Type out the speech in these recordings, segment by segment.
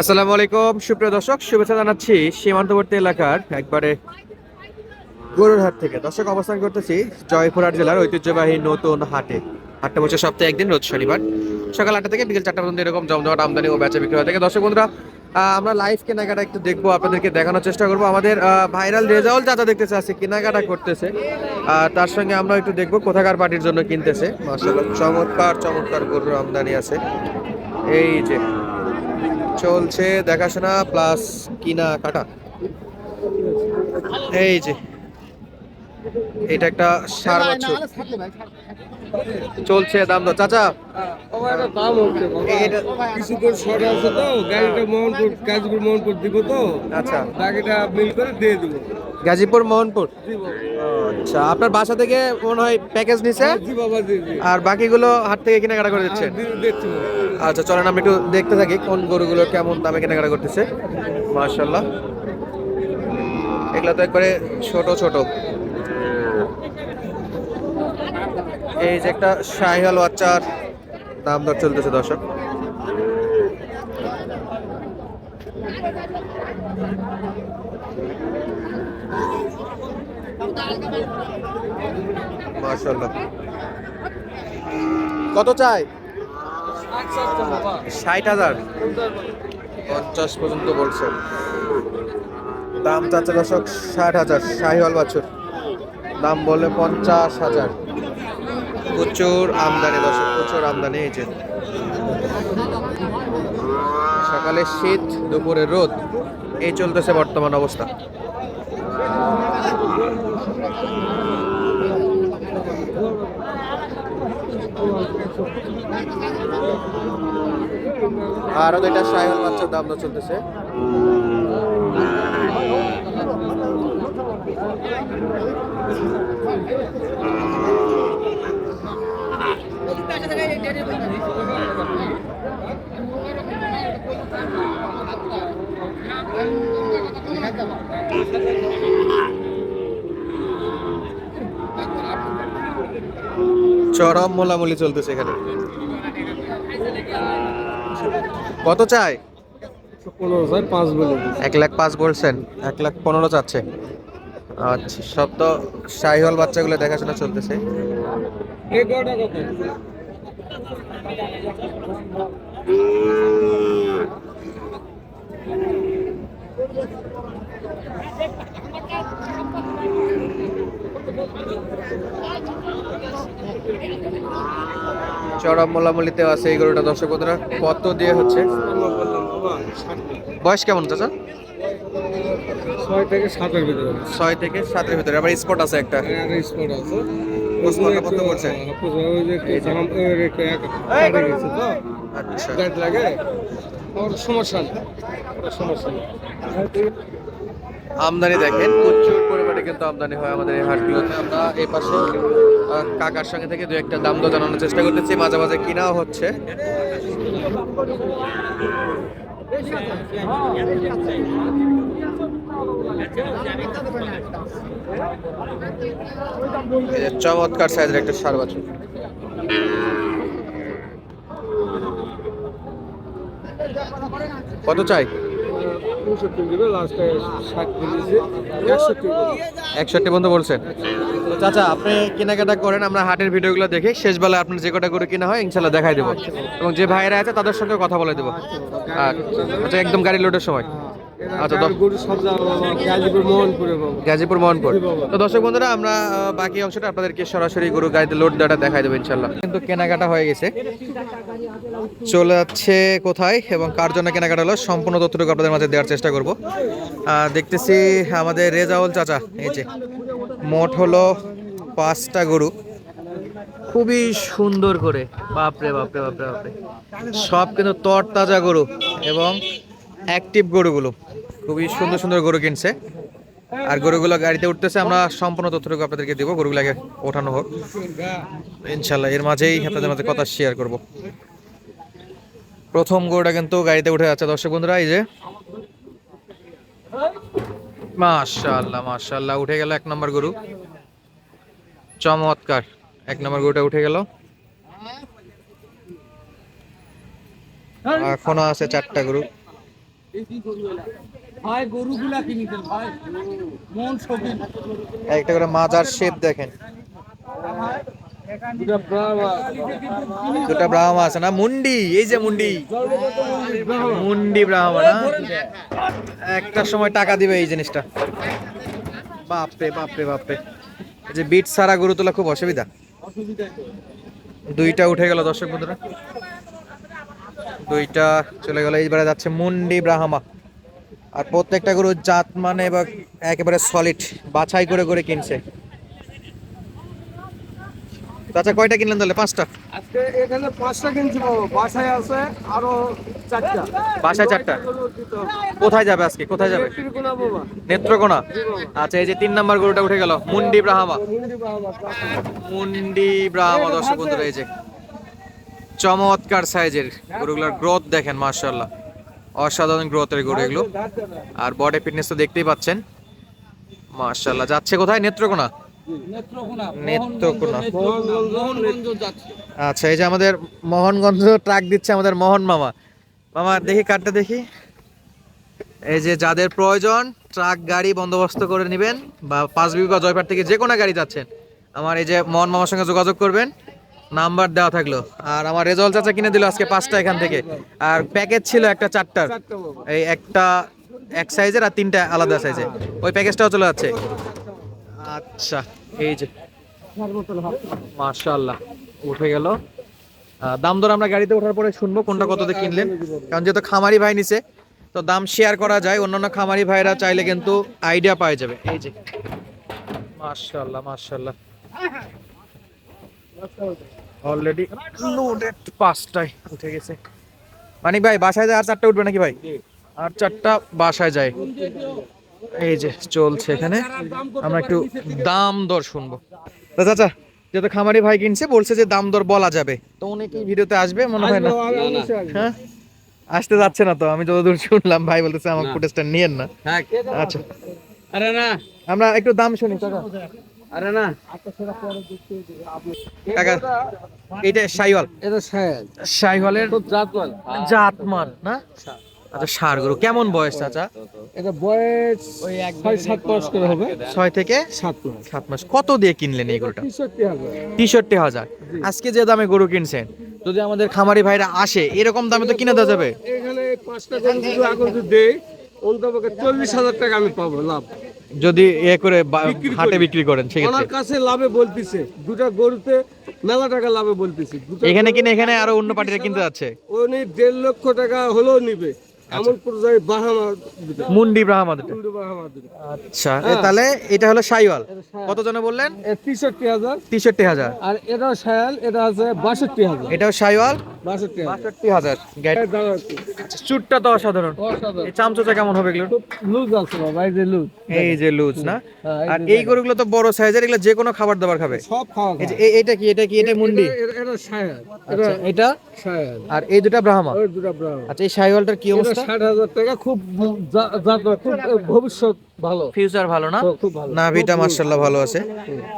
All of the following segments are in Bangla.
আসসালামু আলাইকুম, সুপ্রিয় দর্শক, শুভেচ্ছা জানাচ্ছি সীমান্তবর্তী এলাকার একবারে গরুরহাট থেকে। দর্শক, অবস্থান করতেছি জয়পুরহাট জেলার ঐতিহ্যবাহী নতুন হাটে। হাটটা বসে সপ্তাহে একদিন, রোজ শনিবার। সকাল আটটা থেকে বিকেল চারটা পর্যন্ত এরকম জমজমাট আমদানি ও বেচা বিক্রি হয়ে থাকে। দর্শক বন্ধুরা আমরা লাইভ কেনাকাটা একটু দেখব, আপনাদেরকে দেখানোর চেষ্টা করব। আমাদের ভাইরাল রেজাউল চাচা দেখতে চাচ্ছে কেনাকাটা করতেছে। আর তার সঙ্গে আমরা একটু দেখব কোথাকার পার্টির জন্য কিনতেছে। মাসাল্লাহ চমৎকার চমৎকার গরুর আমদানি আছে। এই যে চলছে দেখাশোনা প্লাস কিনা কাটা। এই যে এটা একটা সার বছর চলছে দাম তো চাচা শর্ট আছে তো গাড়িটা মোহনপুর গাজীপুর মোহনপুর দিব তো। আচ্ছা। বাকিটা বিল করে দিয়ে দিব। গাজীপুর মোহনপুর। দিব। আচ্ছা আপনার বাসা থেকে মনে হয় প্যাকেজ নিছে? আর বাকিগুলো হাট থেকে কেনাকাটা করে দিচ্ছেন দি- দেখছি আচ্ছা চলেন আমি একটু দেখতে থাকি কোন গরুগুলো কেমন দামে কেনাকাটা করতেছে। মার্শাল্লাহ এগুলো তো একবারে ছোট ছোট। এই যে একটা শাহিওয়াল বাচ্চার দাম দর চলতেছে দর্শক। কত চাই? ষাট হাজার। পঞ্চাশ পর্যন্ত বলছেন দাম চাচ্ছে দশক ষাট হাজার শাহিওয়াল বাছুর। দাম বলে পঞ্চাশ হাজার। প্রচুর আমদানি দশক প্রচুর আমদানি এই যে। সকালে শীত দুপুরে রোদ এই চলতেছে বর্তমান অবস্থা। আরও দুইটা শাহিওয়াল বাচ্চার দাম দর চলতেছে চরম মোলামুলি চলতেছে এখানে। কত চাই পনেরো হাজার পাঁচ বলে এক লাখ পাঁচ বলছেন এক লাখ পনেরো চাচ্ছে। আচ্ছা সব তো শাহিওয়াল বাচ্চাগুলো দেখাশোনা চলতেছে। চরম মোলামুলিতেও আছে এই গরুটা দর্শক বন্ধুরা। কত দিয়ে হচ্ছে। বয়স কেমন চাচা? ছয় থেকে সাতের ভিতরে। ছয় থেকে সাতের ভিতরে। আবার স্পট আছে একটা। স্পট আছে। স্পটটা কত করছে ওই যে একটু জাম ওই একটু এক কাটে গেছে তো। আচ্ছা। লাগে? ওর সমস্যা নেই। সমস্যা নেই। আমদানি দেখেন প্রচুর পরিমাণে কিন্তু আমদানি হয় আমাদের এই হাটগুলোতে। আমরা এই পাশে কাকার সঙ্গে থেকে দু একটা দাম দর জানানোর চেষ্টা করতেছি, মাঝে মাঝে কিনাও হচ্ছে। চমৎকার সাইজের একটা সার বাছুর। কত চাই? পঁয়ষট্টি দিবে একষট্টি পর্যন্ত বলছেন তো চাচা, আপনি কেনাকাটা করেন, আমরা হাটের ভিডিওগুলো দেখে। শেষ বেলায় আপনার যে কটা করে কিনা হয়, ইনশাল্লাহ দেখাই দেবো। এবং যে ভাইরা আছে, তাদের সঙ্গে কথা বলে দেবো। আচ্ছা একদম গাড়ি লোডের সময়। আচ্ছা, গাজীপুর মোহনপুর তো দর্শক বন্ধুরা আমরা বাকি অংশটা আপনাদেরকে সরাসরি গরু গাড়িতে লোড দেওয়াটা দেখাই দেবো ইনশাল্লাহ কিন্তু কেনাকাটা হয়ে গেছে। চলে যাচ্ছে কোথায় এবং কার জন্য কেনাকাটা হলো সম্পূর্ণ তথ্যটুকু আপনাদের মাঝে দেওয়ার চেষ্টা করব। দেখতেছি আমাদের রেজাউল চাচা এই যে মোট হলো পাঁচটা গরু। খুবই সুন্দর করে। বাপরে বাপরে বাপরে বাপরে। সব কিন্তু তরতাজা গরু এবং অ্যাক্টিভ গরুগুলো। খুবই সুন্দর সুন্দর গরু কিনছে। আর গরুগুলো গাড়িতে উঠতেছে, আমরা সম্পূর্ণ তথ্যটুকু আপনাদেরকে দেবো, গরুগুলোকে ওঠানো হোক। ইনশাল্লাহ, এর মাঝেই আপনাদের মাঝে কথা শেয়ার করব। প্রথম গরুটা কিন্তু গাড়িতে উঠে যাচ্ছে, দর্শক বন্ধুরা, এই যে। মাশাআল্লাহ মাশাআল্লাহ উঠে গেল এক নম্বর গরু। চমৎকার, এক নম্বর গরুটা উঠে গেল। এখনও আছে চারটা গরু। ভাই গরুগুলা কিনিতেন ভাই। মন শৌখিন। একটা করে মাজার শেপ দেখেন। দুটা ব্রাহ্মা আছে না? মুন্ডি এই যে মুন্ডি। মুন্ডি ব্রাহ্মা না? একটা সময় টাকা দিবে এই জিনিসটা। বাপরে বাপরে বাপরে। এই যে বিট সারা গরু তোলা খুব অসুবিধা অসুবিধা। দুইটা উঠে গেল দর্শক বন্ধুরা। দুইটা চলে গেল এইবারে যাচ্ছে মুন্ডি ব্রাহ্মা। আর প্রত্যেকটা গরু জাত মানে বা একেবারে সলিড বাছাই করে করে কিনছে। আচ্ছা কয়টা কিনলেন তাহলে? পাঁচটা? আজকে এখানে পাঁচটা কিনছি বাসায় আছে আরও চারটা। বাসায় চারটা। কোথায় যাবে আজকে? কোথায় যাবে? নেত্রকোনা আচ্ছা এই যে তিন নাম্বার গরুটা উঠে গেল মুন্ডি ব্রাহ্মা। মুন্ডি ব্রাহ্মা দর্শক বন্ধুরা এই যে চমৎকার সাইজের গরুগুলোর গ্রোথ দেখেন মার্শাল্লাহ অসাধারণ গ্রোথের গরু এগুলো। আর বডি ফিটনেস তো দেখতেই পাচ্ছেন। মার্শাল্লাহ যাচ্ছে কোথায়? নেত্রকোনা? নেত্রকোনা আচ্ছা এই যে আমাদের মোহনগঞ্জ ট্রাক দিচ্ছে আমাদের মোহন মামা। মামা দেখি কার্ডটা দেখি। এই যে যাদের প্রয়োজন ট্রাক গাড়ি বন্দোবস্ত করে নেবেন বা পাঁচ বিঘা জয়পাট থেকে যে কোনো গাড়ি যাচ্ছেন আমার এই যে মোহন মামার সঙ্গে যোগাযোগ করবেন। নাম্বার দেওয়া থাকল। আর আমার রেজাল্ট চাচা কিনে দিল আজকে পাঁচটা এখান থেকে। আর প্যাকেজ ছিল একটা চারটার। এই একটা এক সাইজের আর তিনটা আলাদা সাইজের ওই প্যাকেজটাও চলে যাচ্ছে। আচ্ছা এই যে। মাশাআল্লাহ, উঠে গেল। দাম দর আমরা গাড়িতে ওঠার পরে শুনব কোনটা কততে কিনলেন। কারণ যেহেতু খামারি ভাই নিছে, তো দাম শেয়ার করা যায়। অন্যান্য খামারি ভাইরা চাইলে কিন্তু আইডিয়া পাওয়া যাবে। এই যে। মাশাআল্লাহ মাশাআল্লাহ। অলরেডি লোডেড পাঁচটায় উঠে গেছে। মানিক ভাই বাসায় যায় আর চারটা উঠবে নাকি ভাই? আর চারটা বাসায় যায়। এই যে চলছে এখানে। আমরা একটু দাম দর শুনব। চাচা যেহেতু খামারি ভাই কিনছে বলছে যে দাম দর বলা যাবে। তো উনি কি ভিডিওতে আসবে? মনে হয় না। হ্যাঁ? আসতে যাচ্ছে না তো আমি যতদূর শুনলাম ভাই বলতেছে আমার ফুটেজটা নিয়েন না। আচ্ছা। আরে না। আমরা একটু দাম শুনি চাচা। আরে না। কাকা এইটা শাইওয়াল। এটা সায়াল শাইওয়ালের জাতমান। জাতমান না? আচ্ছা। সার গরু। কেমন বয়স চাচা? এটা বয়স ছয় সাত মাস করে হবে। ছয় থেকে সাত মাস। সাত মাস। কত দিয়ে কিনলেন এই গরুটা? তেষট্টি হাজার। আজকে যে দামে গরু কিনছেন যদি আমাদের খামারি ভাইরা আসে এরকম দামে তো কিনে দেওয়া যাবে? এখানে পাঁচটা গরু যদি দেই অন্তপক্ষে চল্লিশ হাজার টাকা আমি পাবো লাভ। যদি এ করে হাটে বিক্রি করেন সেক্ষেত্রে। ওনার কাছে লাভে বলতিছে দুটা গরুতে মেলা টাকা লাভে বলতিছে এখানে কিনে এখানে আরও অন্য পার্টিরা কিনতে যাচ্ছে? উনি দেড় লক্ষ টাকা হলেও নিবে। এমন পর্যায়ে বাহামা দিবে। মুন্ডি ব্রাহ্মা দুটো। কিন্তু বাহামা দিবে। আচ্ছা তাহলে এটা হলো শাইওয়াল কত জনে বললেন? তেষট্টি হাজার। তেষট্টি হাজার। আর এটাও সায়াল এটা আছে বাষট্টি হাজার। এটাও শাইওয়াল বাষট্টি হাজার। বাষট্টি হাজার। গাড়ি- এর দাম একটু। চুটটা তো অসাধারণ। অসাধারণ। এই চামচোচা কেমন হবে এগুলো লুজ আছে বাবা এই যে লুজ। এই যে লুজ না? হ্যাঁ, আর এই গরুগুলো তো বড় সাইজের এগুলো যে কোনো খাবার দাবার খাবে। সব খাওয়া এটা কি এটা কি এটা মুন্ডি? এটা- সায়াল আচ্ছা সায়াল আর এই দুটা ব্রাহ্মা? আচ্ছা এই শাইওয়ালটার কি অবস্থা? ষাট হাজার টাকা খুব যা- যা- খুব ভবিষ্যৎ ভালো। ফিউচার ভালো না? খুব ভালো। নাভিটা মার্শাল্লাহ ভালো আছে।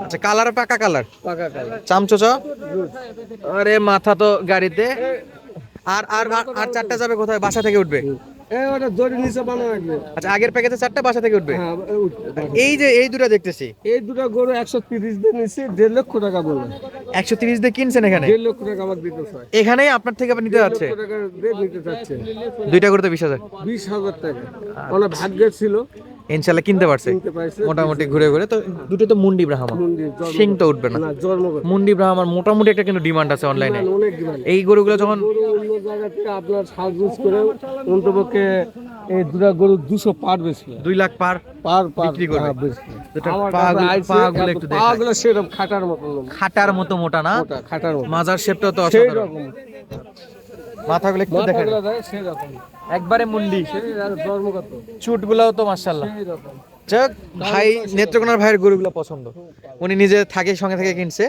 আচ্ছা কালার পাকা কালার? পাকা কালা চামচোচা আরে মাথা তো গাড়িতে। আর আর আর- চারটা যাবে কোথায়? বাসা থেকে উঠবে? ওটা দড়ি নিচে বানা রাখবে আচ্ছা আগের প্যাকেজে চারটা বাসা থেকে উঠবে? হ্যাঁ এই যে এই দুটো দেখতেছি। এই দুটো গরু একশো তিরিশ দিয়ে নিচ্ছি দেড় লক্ষ টাকা বলবে একশো তিরিশ দিয়ে কিনছেন এখানে? দেড় লক্ষ টাকা আমার দিতে চায় এখানেই আপনার থেকে নিতে যাচ্ছে? দুইটা গরু করতে বিশ হাজার? বিশ হাজার টাকা। ওনার ভাগ্যের ছিল। ইনশাল্লাহ কিনতে পারছে। মোটামুটি ঘুরে ঘুরে। তো দুটো তো মুন্ডি ব্রাহ্মা সিং তো উঠবে না। মুন্ডি ব্রাহ্মার মোটামুটি একটা কিন্তু ডিমান্ড আছে অনলাইনে এই গরুগুলো যখন আপনার সাজগুজ করে অন্তপক্ষে এই দুটা গরু দুশো পার বেশি। দুই লাখ পার পার বিক্রি করবে। হ্যাঁ, একটু সেরকম খাটার মতো খাটার মতো মোটা না? খাটার মাজার শেপটা তো অসাধারণ। মাথাগুলো একটু দেখেন। একবারে মুন্ডি। চুটগুলাও তো যাক ভাই নেত্রকোনার ভাইয়ের গরুগুলো পছন্দ। উনি নিজে থাকে সঙ্গে থেকে কিনছে।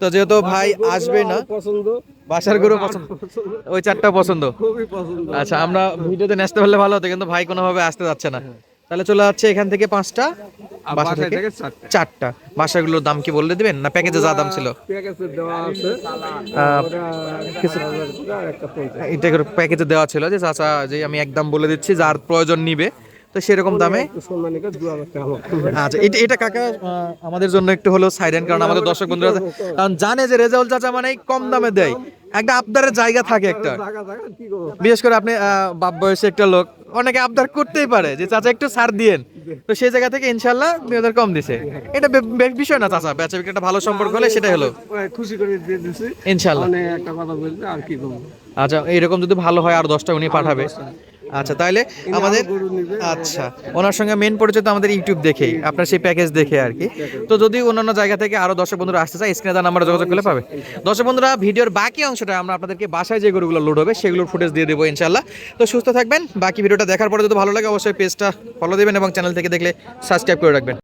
তো যেহেতু ভাই আসবে না পছন্দ? বাসার গরু পছন্দ। ওই চারটা পছন্দ। আচ্ছা আমরা ভিডিওতে নেসতে পারলে ভালো হতো কিন্তু ভাই কোনোভাবে আসতে যাচ্ছে না। তাহলে চলে যাচ্ছে এখান থেকে পাঁচটা। বাসা থেকে চারটা। বাসাগুলোর দাম কি বললে দিবেন? না প্যাকেজে যা দাম ছিল? এটা প্যাকেজে দেওয়া ছিল যে চাচা যে আমি একদম বলে দিচ্ছি যার প্রয়োজন নিবে। তো সেরকম দামে আচ্ছা এটা এটা কাকা আমাদের জন্য একটু হলো সাইডেন কারণ আমাদের দর্শক বন্ধুরা কারণ জানে যে রেজাউল চাচা মানে কম দামে দেয়। একটা আবদারের জায়গা থাকে একটা। বিশেষ করে আপনি বাপ বয়সে একটা লোক অনেকে আবদার করতেই পারে যে চাচা একটু ছাড় দিয়েন। তো সেই জায়গা থেকে ইনশাল্লাহ দুই হাজার কম দিছে। এটা বিষয় না চাচা। বেচা একটা ভালো সম্পর্ক হলে সেটাই হলো। খুশি করে দিয়ে দিছি। ইনশাল্লাহ মানে একটা কথা বলতে আর কি আচ্ছা এইরকম যদি ভালো হয় আর দশটা উনি পাঠাবে। আচ্ছা তাহলে আমাদের আচ্ছা ওনার সঙ্গে মেন পরিচয় তো আমাদের ইউটিউব দেখেই আপনার সেই প্যাকেজ দেখে আর কি। তো যদি অন্যান্য জায়গা থেকে আরও দর্শক বন্ধুরা আসতে চায় স্ক্রিনে তার নাম্বারে যোগাযোগ করলে পাবে। দর্শক বন্ধুরা ভিডিওর বাকি অংশটা আমরা আপনাদেরকে বাসায় যে গরুগুলো লোড হবে সেগুলোর ফুটেজ দিয়ে দেবো ইনশাল্লাহ তো সুস্থ থাকবেন বাকি ভিডিওটা দেখার পরে যদি ভালো লাগে অবশ্যই পেজটা ফলো দেবেন এবং চ্যানেল থেকে দেখলে সাবস্ক্রাইব করে রাখবেন।